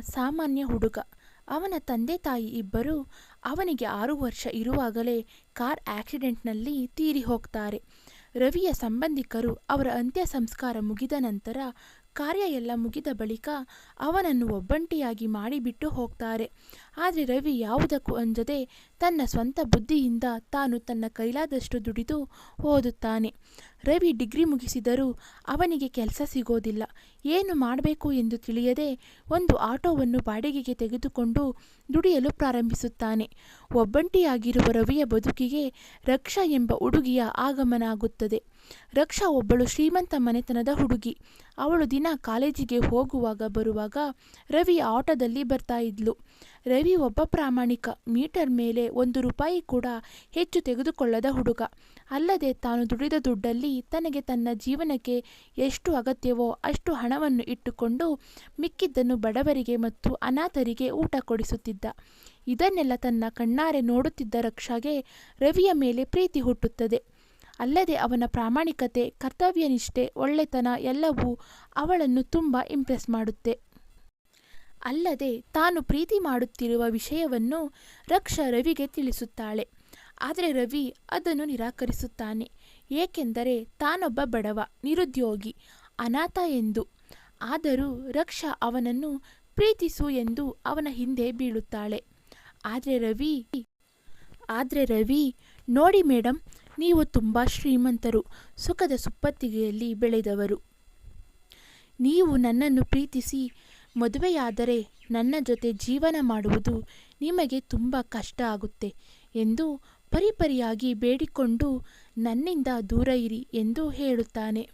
ಸಾಮಾನ್ಯ ಹುಡುಗ. ಅವನ ತಂದೆ ತಾಯಿ ಇಬ್ಬರು ಅವನಿಗೆ ಆರು ವರ್ಷ ಇರುವಾಗಲೇ ಕಾರ್ ಆಕ್ಸಿಡೆಂಟ್ನಲ್ಲಿ ತೀರಿ ಹೋಗ್ತಾರೆ. ರವಿಯ ಸಂಬಂಧಿಕರು ಅವರ ಅಂತ್ಯ ಸಂಸ್ಕಾರ ಮುಗಿದ ನಂತರ ಕಾರ್ಯ ಎಲ್ಲ ಮುಗಿದ ಬಳಿಕ ಅವನನ್ನು ಒಬ್ಬಂಟಿಯಾಗಿ ಮಾಡಿಬಿಟ್ಟು ಹೋಗ್ತಾರೆ. ಆದರೆ ರವಿ ಯಾವುದಕ್ಕೂ ಅಂಜದೆ ತನ್ನ ಸ್ವಂತ ಬುದ್ಧಿಯಿಂದ ತಾನು ತನ್ನ ಕೈಲಾದಷ್ಟು ದುಡಿದು ಓದುತ್ತಾನೆ. ರವಿ ಡಿಗ್ರಿ ಮುಗಿಸಿದರೂ ಅವನಿಗೆ ಕೆಲಸ ಸಿಗೋದಿಲ್ಲ. ಏನು ಮಾಡಬೇಕು ಎಂದು ತಿಳಿಯದೆ ಒಂದು ಆಟೋವನ್ನು ಬಾಡಿಗೆಗೆ ತೆಗೆದುಕೊಂಡು ದುಡಿಯಲು ಪ್ರಾರಂಭಿಸುತ್ತಾನೆ. ಒಬ್ಬಂಟಿಯಾಗಿರುವ ರವಿಯ ಬದುಕಿಗೆ ರಕ್ಷಾ ಎಂಬ ಹುಡುಗಿಯ ಆಗಮನ ಆಗುತ್ತದೆ. ರಕ್ಷಾ ಒಬ್ಬಳು ಶ್ರೀಮಂತ ಮನೆತನದ ಹುಡುಗಿ. ಅವಳು ದಿನ ಕಾಲೇಜಿಗೆ ಹೋಗುವಾಗ ಬರುವಾಗ ರವಿ ಆಟೋದಲ್ಲಿ ಬರ್ತಾ ಇದ್ಲು. ರವಿ ಒಬ್ಬ ಪ್ರಾಮಾಣಿಕ, ಮೀಟರ್ ಮೇಲೆ ಒಂದು ರೂಪಾಯಿ ಕೂಡ ಹೆಚ್ಚು ತೆಗೆದುಕೊಳ್ಳದ ಹುಡುಗ. ಅಲ್ಲದೆ ತಾನು ದುಡಿದ ದುಡ್ಡಲ್ಲಿ ತನಗೆ ತನ್ನ ಜೀವನಕ್ಕೆ ಎಷ್ಟು ಅಗತ್ಯವೋ ಅಷ್ಟು ಹಣವನ್ನು ಇಟ್ಟುಕೊಂಡು ಮಿಕ್ಕಿದ್ದನ್ನು ಬಡವರಿಗೆ ಮತ್ತು ಅನಾಥರಿಗೆ ಊಟ ಕೊಡಿಸುತ್ತಿದ್ದ. ಇದನ್ನೆಲ್ಲ ತನ್ನ ಕಣ್ಣಾರೆ ನೋಡುತ್ತಿದ್ದ ರಕ್ಷಾಗೆ ರವಿಯ ಮೇಲೆ ಪ್ರೀತಿ ಹುಟ್ಟುತ್ತದೆ. ಅಲ್ಲದೆ ಅವನ ಪ್ರಾಮಾಣಿಕತೆ, ಕರ್ತವ್ಯನಿಷ್ಠೆ, ಒಳ್ಳೆತನ ಎಲ್ಲವೂ ಅವಳನ್ನು ತುಂಬ ಇಂಪ್ರೆಸ್ ಮಾಡುತ್ತೆ. ಅಲ್ಲದೆ ತಾನು ಪ್ರೀತಿ ಮಾಡುತ್ತಿರುವ ವಿಷಯವನ್ನು ರಕ್ಷಾ ರವಿಗೆ ತಿಳಿಸುತ್ತಾಳೆ. ಆದರೆ ರವಿ ಅದನ್ನು ನಿರಾಕರಿಸುತ್ತಾನೆ. ಏಕೆಂದರೆ ತಾನೊಬ್ಬ ಬಡವ, ನಿರುದ್ಯೋಗಿ, ಅನಾಥ ಎಂದು. ಆದರೂ ರಕ್ಷಾ ಅವನನ್ನು ಪ್ರೀತಿಸು ಎಂದು ಅವನ ಹಿಂದೆ ಬೀಳುತ್ತಾಳೆ. ಆದರೆ ರವಿ ಆದರೆ ರವಿ, ನೋಡಿ ಮೇಡಮ್ ನೀವು ತುಂಬ ಶ್ರೀಮಂತರು, ಸುಖದ ಸುಪ್ಪತ್ತಿಗೆಯಲ್ಲಿ ಬೆಳೆದವರು. ನೀವು ನನ್ನನ್ನು ಪ್ರೀತಿಸಿ, ಮದುವೆಯಾದರೆ ನನ್ನ ಜೊತೆ ಜೀವನ ಮಾಡುವುದು ನಿಮಗೆ ತುಂಬ ಕಷ್ಟ ಆಗುತ್ತೆ ಎಂದು ಪರಿಪರಿಯಾಗಿ ಬೇಡಿಕೊಂಡು ನನ್ನಿಂದ ದೂರ ಇರಿ ಎಂದು ಹೇಳುತ್ತಾನೆ.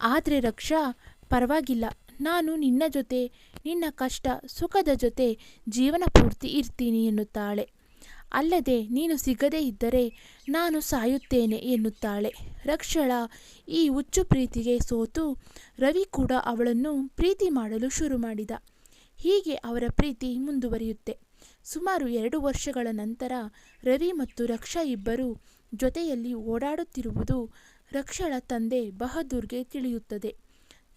ಆದರೆ ರಕ್ಷಾ, ಪರವಾಗಿಲ್ಲ. ನಾನು ನಿನ್ನ ಜೊತೆ, ನಿನ್ನ ಕಷ್ಟ, ಸುಖದ ಜೊತೆ ಜೀವನ ಪೂರ್ತಿ ಇರ್ತೀನಿ ಎನ್ನುತ್ತಾಳೆ. ಅಲ್ಲದೆ ನೀನು ಸಿಗದೇ ಇದ್ದರೆ ನಾನು ಸಾಯುತ್ತೇನೆ ಎನ್ನುತ್ತಾಳೆ. ರಕ್ಷಳ ಈ ಹುಚ್ಚು ಪ್ರೀತಿಗೆ ಸೋತು ರವಿ ಕೂಡ ಅವಳನ್ನು ಪ್ರೀತಿ ಮಾಡಲು ಶುರು ಮಾಡಿದ. ಹೀಗೆ ಅವರ ಪ್ರೀತಿ ಮುಂದುವರಿಯುತ್ತೆ. ಸುಮಾರು ಎರಡು ವರ್ಷಗಳ ನಂತರ ರವಿ ಮತ್ತು ರಕ್ಷಾ ಇಬ್ಬರು ಜೊತೆಯಲ್ಲಿ ಓಡಾಡುತ್ತಿರುವುದು ರಕ್ಷಳ ತಂದೆ ಬಹದ್ದೂರ್ಗೆ ತಿಳಿಯುತ್ತದೆ.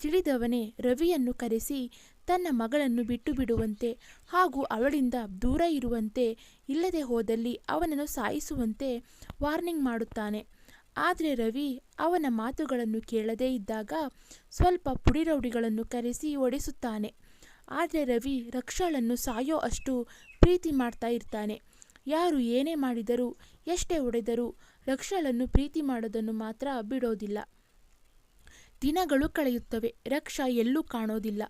ತಿಳಿದವನೇ ರವಿಯನ್ನು ಕರೆಸಿ ತನ್ನ ಮಗಳನ್ನು ಬಿಟ್ಟು ಬಿಡುವಂತೆ ಹಾಗೂ ಅವಳಿಂದ ದೂರ ಇರುವಂತೆ ಇಲ್ಲದೆ ಹೋದಲ್ಲಿ ಅವನನ್ನು ಸಾಯಿಸುವಂತೆ ವಾರ್ನಿಂಗ್ ಮಾಡುತ್ತಾನೆ. ಆದರೆ ರವಿ ಅವನ ಮಾತುಗಳನ್ನು ಕೇಳದೇ ಇದ್ದಾಗ ಸ್ವಲ್ಪ ಪುಡಿರೌಡಿಗಳನ್ನು ಕರೆಸಿ ಒಡೆಸುತ್ತಾನೆ ಆದರೆ ರವಿ ರಕ್ಷಾಳನ್ನು ಸಾಯೋ ಅಷ್ಟು ಪ್ರೀತಿ ಮಾಡ್ತಾ ಇರ್ತಾನೆ. ಯಾರು ಏನೇ ಮಾಡಿದರೂ, ಎಷ್ಟೇ ಒಡೆದರೂ ರಕ್ಷಾಳನ್ನು ಪ್ರೀತಿ ಮಾಡೋದನ್ನು ಮಾತ್ರ ಬಿಡೋದಿಲ್ಲ. ದಿನಗಳು ಕಳೆಯುತ್ತವೆ, ರಕ್ಷಾ ಎಲ್ಲೂ ಕಾಣೋದಿಲ್ಲ.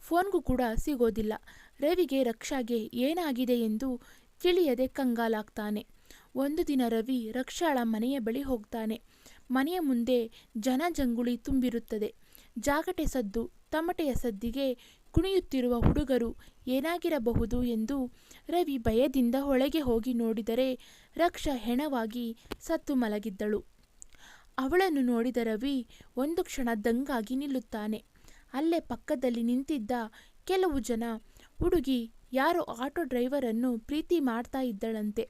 ಫೋನ್ಗೂ ಕೂಡ ಸಿಗೋದಿಲ್ಲ. ರವಿಗೆ ರಕ್ಷಾಗೆ ಏನಾಗಿದೆ ಎಂದು ತಿಳಿಯದೆ ಕಂಗಾಲಾಗ್ತಾನೆ. ಒಂದು ದಿನ ರವಿ ರಕ್ಷಾಳ ಮನೆಯ ಬಳಿ ಹೋಗ್ತಾನೆ. ಮನೆಯ ಮುಂದೆ ಜನಜಂಗುಳಿ ತುಂಬಿರುತ್ತದೆ. ಜಾಗಟೆ ಸದ್ದು, ತಮಟೆಯ ಸದ್ದಿಗೆ ಕುಣಿಯುತ್ತಿರುವ ಹುಡುಗರು ಏನಾಗಿರಬಹುದು ಎಂದು ರವಿ ಭಯದಿಂದ ಒಳಗೆ ಹೋಗಿ ನೋಡಿದರೆ ರಕ್ಷಾ ಹೆಣವಾಗಿ ಸತ್ತು ಮಲಗಿದ್ದಳು. ಅವಳನ್ನು ನೋಡಿದ ರವಿ ಒಂದು ಕ್ಷಣ ದಂಗಾಗಿ ನಿಲ್ಲುತ್ತಾನೆ. ಅಲ್ಲೇ ಪಕ್ಕದಲ್ಲಿ ನಿಂತಿದ್ದ ಕೆಲವು ಜನ ಹುಡುಗಿ ಯಾರೋ ಆಟೋ ಡ್ರೈವರನ್ನು ಪ್ರೀತಿ ಮಾಡ್ತಾ ಇದ್ದಳಂತೆ.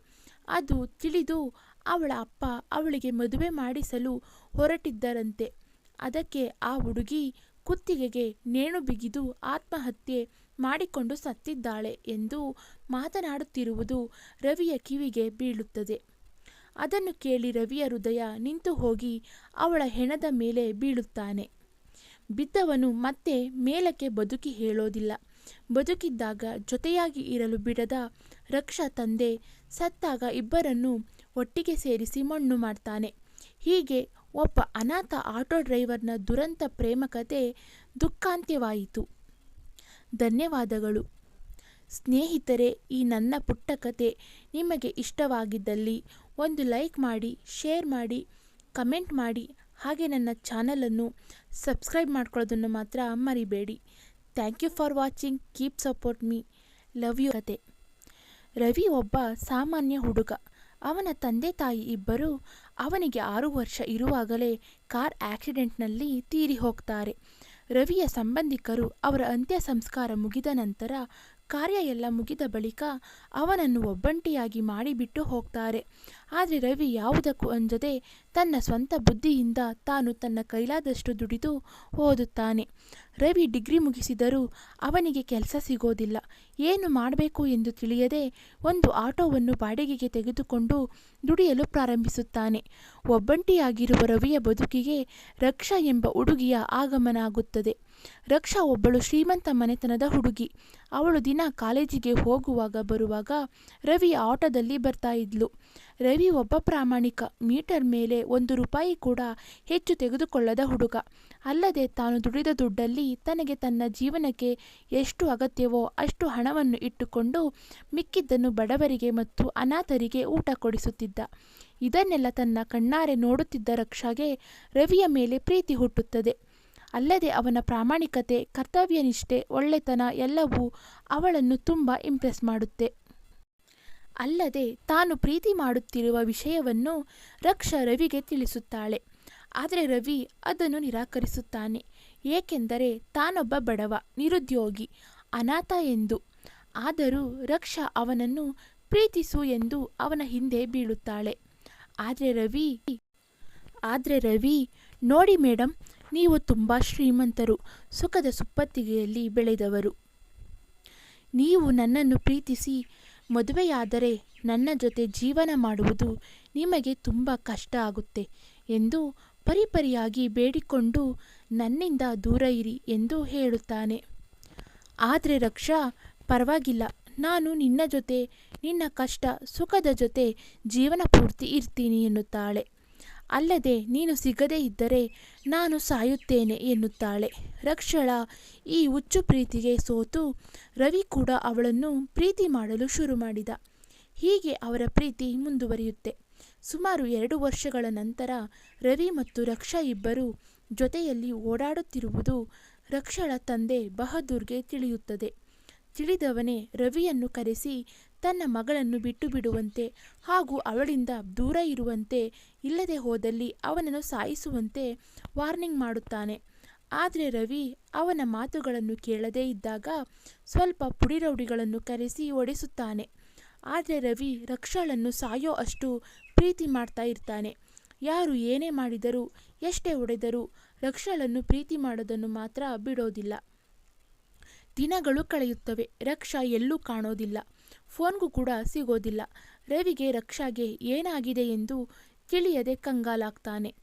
ಅದು ತಿಳಿದು ಅವಳ ಅಪ್ಪ ಅವಳಿಗೆ ಮದುವೆ ಮಾಡಿಸಲು ಹೊರಟಿದ್ದರಂತೆ. ಅದಕ್ಕೆ ಆ ಹುಡುಗಿ ಕುತ್ತಿಗೆಗೆ ನೇಣು ಬಿಗಿದು ಆತ್ಮಹತ್ಯೆ ಮಾಡಿಕೊಂಡು ಸತ್ತಿದ್ದಾಳೆ ಎಂದು ಮಾತನಾಡುತ್ತಿರುವುದು ರವಿಯ ಕಿವಿಗೆ ಬೀಳುತ್ತದೆ. ಅದನ್ನು ಕೇಳಿ ರವಿಯ ಹೃದಯ ನಿಂತು ಹೋಗಿ ಅವಳ ಹೆಣದ ಮೇಲೆ ಬೀಳುತ್ತಾನೆ. ಬಿದ್ದವನು ಮತ್ತೆ ಮೇಲಕ್ಕೆ ಬದುಕಿ ಹೇಳೋದಿಲ್ಲ. ಬದುಕಿದ್ದಾಗ ಜೊತೆಯಾಗಿ ಇರಲು ಬಿಡದ ರಕ್ಷಾ ತಂದೆ ಸತ್ತಾಗ ಇಬ್ಬರನ್ನು ಒಟ್ಟಿಗೆ ಸೇರಿಸಿ ಮಣ್ಣು ಮಾಡ್ತಾನೆ. ಹೀಗೆ ಒಬ್ಬ ಅನಾಥ ಆಟೋ ಡ್ರೈವರ್ನ ದುರಂತ ಪ್ರೇಮ ಕಥೆ ದುಃಖಾಂತ್ಯವಾಯಿತು. ಧನ್ಯವಾದಗಳು. ಸ್ನೇಹಿತರೆ, ಈ ನನ್ನ ಪುಟ್ಟ ಕತೆ ನಿಮಗೆ ಇಷ್ಟವಾಗಿದ್ದಲ್ಲಿ ಒಂದು ಲೈಕ್ ಮಾಡಿ, ಶೇರ್ ಮಾಡಿ, ಕಮೆಂಟ್ ಮಾಡಿ. ಹಾಗೆ ನನ್ನ ಚಾನಲನ್ನು ಸಬ್ಸ್ಕ್ರೈಬ್ ಮಾಡ್ಕೊಳ್ಳೋದನ್ನು ಮಾತ್ರ ಮರಿಬೇಡಿ. Thank you for watching. Keep support me. Love you ಕತೆ. ರವಿ ಒಬ್ಬ ಸಾಮಾನ್ಯ ಹುಡುಗ. ಅವನ ತಂದೆ ತಾಯಿ ಇಬ್ಬರು ಅವನಿಗೆ ಆರು ವರ್ಷ ಇರುವಾಗಲೇ ಕಾರ್ ಆಕ್ಸಿಡೆಂಟ್ನಲ್ಲಿ ತೀರಿ ಹೋಗ್ತಾರೆ. ರವಿಯ ಸಂಬಂಧಿಕರು ಅವರ ಅಂತ್ಯ ಸಂಸ್ಕಾರ ಮುಗಿದ ನಂತರ ಕಾರ್ಯ ಎಲ್ಲ ಮುಗಿದ ಬಳಿಕ ಅವನನ್ನು ಒಬ್ಬಂಟಿಯಾಗಿ ಮಾಡಿಬಿಟ್ಟು ಹೋಗ್ತಾರೆ. ಆದರೆ ರವಿ ಯಾವುದಕ್ಕೂ ಅಂಜದೆ ತನ್ನ ಸ್ವಂತ ಬುದ್ಧಿಯಿಂದ ತಾನು ತನ್ನ ಕೈಲಾದಷ್ಟು ದುಡಿದು ಓದುತ್ತಾನೆ. ರವಿ ಡಿಗ್ರಿ ಮುಗಿಸಿದರೂ ಅವನಿಗೆ ಕೆಲಸ ಸಿಗೋದಿಲ್ಲ. ಏನು ಮಾಡಬೇಕು ಎಂದು ತಿಳಿಯದೆ ಒಂದು ಆಟೋವನ್ನು ಬಾಡಿಗೆಗೆ ತೆಗೆದುಕೊಂಡು ದುಡಿಯಲು ಪ್ರಾರಂಭಿಸುತ್ತಾನೆ. ಒಬ್ಬಂಟಿಯಾಗಿರುವ ರವಿಯ ಬದುಕಿಗೆ ರಕ್ಷಾ ಎಂಬ ಹುಡುಗಿಯ ಆಗಮನ ಆಗುತ್ತದೆ. ರಕ್ಷಾ ಒಬ್ಬಳು ಶ್ರೀಮಂತ ಮನೆತನದ ಹುಡುಗಿ. ಅವಳು ದಿನ ಕಾಲೇಜಿಗೆ ಹೋಗುವಾಗ ಬರುವಾಗ ರವಿಯ ಆಟೋದಲ್ಲಿ ಬರ್ತಾ ಇದ್ಲು. ರವಿ ಒಬ್ಬ ಪ್ರಾಮಾಣಿಕ, ಮೀಟರ್ ಮೇಲೆ ಒಂದು ರೂಪಾಯಿ ಕೂಡ ಹೆಚ್ಚು ತೆಗೆದುಕೊಳ್ಳದ ಹುಡುಗ. ಅಲ್ಲದೆ ತಾನು ದುಡಿದ ದುಡ್ಡಲ್ಲಿ ತನಗೆ ತನ್ನ ಜೀವನಕ್ಕೆ ಎಷ್ಟು ಅಗತ್ಯವೋ ಅಷ್ಟು ಹಣವನ್ನು ಇಟ್ಟುಕೊಂಡು ಮಿಕ್ಕಿದ್ದನ್ನು ಬಡವರಿಗೆ ಮತ್ತು ಅನಾಥರಿಗೆ ಊಟ ಕೊಡಿಸುತ್ತಿದ್ದ. ಇದನ್ನೆಲ್ಲ ತನ್ನ ಕಣ್ಣಾರೆ ನೋಡುತ್ತಿದ್ದ ರಕ್ಷಾಗೆ ರವಿಯ ಮೇಲೆ ಪ್ರೀತಿ ಹುಟ್ಟುತ್ತದೆ. ಅಲ್ಲದೆ ಅವನ ಪ್ರಾಮಾಣಿಕತೆ, ಕರ್ತವ್ಯನಿಷ್ಠೆ, ಒಳ್ಳೆತನ ಎಲ್ಲವೂ ಅವಳನ್ನು ತುಂಬ ಇಂಪ್ರೆಸ್ ಮಾಡುತ್ತೆ. ಅಲ್ಲದೆ ತಾನು ಪ್ರೀತಿ ಮಾಡುತ್ತಿರುವ ವಿಷಯವನ್ನು ರಕ್ಷ ರವಿಗೆ ತಿಳಿಸುತ್ತಾಳೆ. ಆದರೆ ರವಿ ಅದನ್ನು ನಿರಾಕರಿಸುತ್ತಾನೆ. ಏಕೆಂದರೆ ತಾನೊಬ್ಬ ಬಡವ, ನಿರುದ್ಯೋಗಿ, ಅನಾಥ ಎಂದು. ಆದರೂ ರಕ್ಷಾ ಅವನನ್ನು ಪ್ರೀತಿಸು ಎಂದು ಅವನ ಹಿಂದೆ ಬೀಳುತ್ತಾಳೆ. ಆದರೆ ರವಿ ಆದರೆ ರವಿ, ನೋಡಿ ಮೇಡಮ್ ನೀವು ತುಂಬ ಶ್ರೀಮಂತರು, ಸುಖದ ಸುಪ್ಪತ್ತಿಗೆಯಲ್ಲಿ ಬೆಳೆದವರು. ನೀವು ನನ್ನನ್ನು ಪ್ರೀತಿಸಿ, ಮದುವೆಯಾದರೆ ನನ್ನ ಜೊತೆ ಜೀವನ ಮಾಡುವುದು ನಿಮಗೆ ತುಂಬ ಕಷ್ಟ ಆಗುತ್ತೆ ಎಂದು ಪರಿಪರಿಯಾಗಿ ಬೇಡಿಕೊಂಡು ನನ್ನಿಂದ ದೂರ ಇರಿ ಎಂದು ಹೇಳುತ್ತಾನೆ. ಆದರೆ ರಕ್ಷಾ, ಪರವಾಗಿಲ್ಲ. ನಾನು ನಿನ್ನ ಜೊತೆ, ನಿನ್ನ ಕಷ್ಟ, ಸುಖದ ಜೊತೆ ಜೀವನ ಪೂರ್ತಿ ಇರ್ತೀನಿ ಎನ್ನುತ್ತಾಳೆ. ಅಲ್ಲದೆ ನೀನು ಸಿಗದೇ ಇದ್ದರೆ ನಾನು ಸಾಯುತ್ತೇನೆ ಎನ್ನುತ್ತಾಳೆ. ರಕ್ಷಳ, ಈ ಹುಚ್ಚು ಪ್ರೀತಿಗೆ ಸೋತು ರವಿ ಕೂಡ ಅವಳನ್ನು ಪ್ರೀತಿ ಮಾಡಲು ಶುರು ಮಾಡಿದ. ಹೀಗೆ ಅವರ ಪ್ರೀತಿ ಮುಂದುವರಿಯುತ್ತೆ. ಸುಮಾರು ಎರಡು ವರ್ಷಗಳ ನಂತರ ರವಿ ಮತ್ತು ರಕ್ಷಾ ಇಬ್ಬರು ಜೊತೆಯಲ್ಲಿ ಓಡಾಡುತ್ತಿರುವುದು ರಕ್ಷಳ ತಂದೆ ಬಹದ್ದೂರ್ಗೆ ತಿಳಿಯುತ್ತದೆ. ತಿಳಿದವನೇ ರವಿಯನ್ನು ಕರೆಸಿ ತನ್ನ ಮಗಳನ್ನು ಬಿಟ್ಟು ಬಿಡುವಂತೆ ಹಾಗೂ ಅವಳಿಂದ ದೂರ ಇರುವಂತೆ ಇಲ್ಲದೆ ಹೋದಲ್ಲಿ ಅವನನ್ನು ಸಾಯಿಸುವಂತೆ ವಾರ್ನಿಂಗ್ ಮಾಡುತ್ತಾನೆ. ಆದರೆ ರವಿ ಅವನ ಮಾತುಗಳನ್ನು ಕೇಳದೇ ಇದ್ದಾಗ ಸ್ವಲ್ಪ ಪುಡಿರೌಡಿಗಳನ್ನು ಕರೆಸಿ ಒಡೆಸುತ್ತಾನೆ. ಆದರೆ ರವಿ ರಕ್ಷಾಳನ್ನು ಸಾಯೋ ಅಷ್ಟು ಪ್ರೀತಿ ಮಾಡ್ತಾ ಇರ್ತಾನೆ. ಯಾರು ಏನೇ ಮಾಡಿದರೂ, ಎಷ್ಟೇ ಒಡೆದರೂ ರಕ್ಷಾಳನ್ನು ಪ್ರೀತಿ ಮಾಡೋದನ್ನು ಮಾತ್ರ ಬಿಡೋದಿಲ್ಲ. ದಿನಗಳು ಕಳೆಯುತ್ತವೆ, ರಕ್ಷಾ ಎಲ್ಲೂ ಕಾಣೋದಿಲ್ಲ. ಫೋನ್ಗೂ ಕೂಡ ಸಿಗೋದಿಲ್ಲ. ರವಿಗೆ ರಕ್ಷಾಗೆ ಏನಾಗಿದೆ ಎಂದು ತಿಳಿಯದೆ ಕಂಗಾಲಾಗ್ತಾನೆ.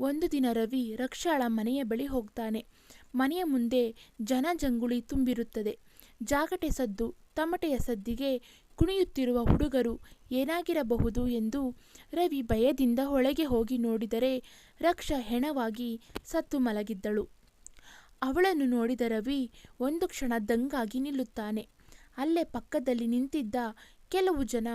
ಒಂದು ದಿನ ರವಿ ರಕ್ಷಾಳ ಮನೆಯ ಬಳಿ ಹೋಗ್ತಾನೆ. ಮನೆಯ ಮುಂದೆ ಜನಜಂಗುಳಿ ತುಂಬಿರುತ್ತದೆ. ಜಾಗಟೆ ಸದ್ದು, ತಮಟೆಯ ಸದ್ದಿಗೆ ಕುಣಿಯುತ್ತಿರುವ ಹುಡುಗರು ಏನಾಗಿರಬಹುದು ಎಂದು ರವಿ ಭಯದಿಂದ ಒಳಗೆ ಹೋಗಿ ನೋಡಿದರೆ ರಕ್ಷಾ ಹೆಣವಾಗಿ ಸತ್ತು ಮಲಗಿದ್ದಳು. ಅವಳನ್ನು ನೋಡಿದ ರವಿ ಒಂದು ಕ್ಷಣ ದಂಗಾಗಿ ನಿಲ್ಲುತ್ತಾನೆ. ಅಲ್ಲೇ ಪಕ್ಕದಲ್ಲಿ ನಿಂತಿದ್ದ ಕೆಲವು ಜನ.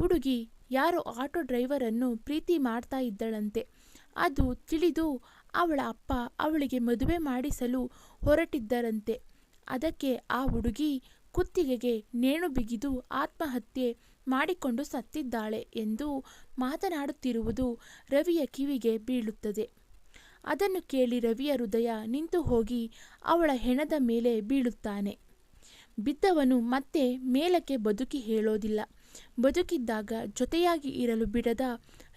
ಹುಡುಗಿ ಯಾರೋ ಆಟೋ ಡ್ರೈವರನ್ನು ಪ್ರೀತಿ ಮಾಡ್ತಾ ಇದ್ದಳಂತೆ. ಅದು ತಿಳಿದು ಅವಳ ಅಪ್ಪ ಅವಳಿಗೆ ಮದುವೆ ಮಾಡಿಸಲು ಹೊರಟಿದ್ದರಂತೆ. ಅದಕ್ಕೆ ಆ ಹುಡುಗಿ ಕುತ್ತಿಗೆಗೆ ನೇಣು ಬಿಗಿದು ಆತ್ಮಹತ್ಯೆ ಮಾಡಿಕೊಂಡು ಸತ್ತಿದ್ದಾಳೆ ಎಂದು ಮಾತನಾಡುತ್ತಿರುವುದು ರವಿಯ ಕಿವಿಗೆ ಬೀಳುತ್ತದೆ. ಅದನ್ನು ಕೇಳಿ ರವಿಯ ಹೃದಯ ನಿಂತು ಹೋಗಿ ಅವಳ ಹೆಣದ ಮೇಲೆ ಬೀಳುತ್ತಾನೆ. ಬಿದ್ದವನು ಮತ್ತೆ ಮೇಲಕ್ಕೆ ಬದುಕಿ ಹೇಳೋದಿಲ್ಲ. ಬದುಕಿದ್ದಾಗ ಜೊತೆಯಾಗಿ ಇರಲು ಬಿಡದ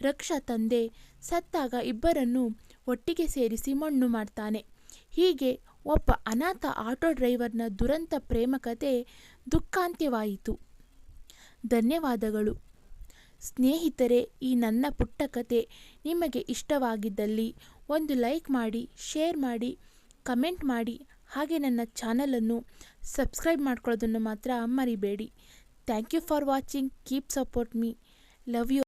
ರಕ್ಷಾ ತಂದೆ ಸತ್ತಾಗ ಇಬ್ಬರನ್ನು ಒಟ್ಟಿಗೆ ಸೇರಿಸಿ ಮಣ್ಣು ಮಾಡ್ತಾನೆ. ಹೀಗೆ ಒಬ್ಬ ಅನಾಥ ಆಟೋ ಡ್ರೈವರ್ನ ದುರಂತ ಪ್ರೇಮ ಕಥೆ ದುಃಖಾಂತ್ಯವಾಯಿತು. ಧನ್ಯವಾದಗಳು. ಸ್ನೇಹಿತರೆ, ಈ ನನ್ನ ಪುಟ್ಟ ಕತೆ ನಿಮಗೆ ಇಷ್ಟವಾಗಿದ್ದಲ್ಲಿ ಒಂದು ಲೈಕ್ ಮಾಡಿ, ಶೇರ್ ಮಾಡಿ, ಕಮೆಂಟ್ ಮಾಡಿ ಹಾಗೆ ನನ್ನ ಚಾನಲನ್ನು ಸಬ್ಸ್ಕ್ರೈಬ್ ಮಾಡ್ಕೊಳ್ಳೋದನ್ನು ಮಾತ್ರ ಮರಿಬೇಡಿ. Thank you for watching. Keep support me. Love you.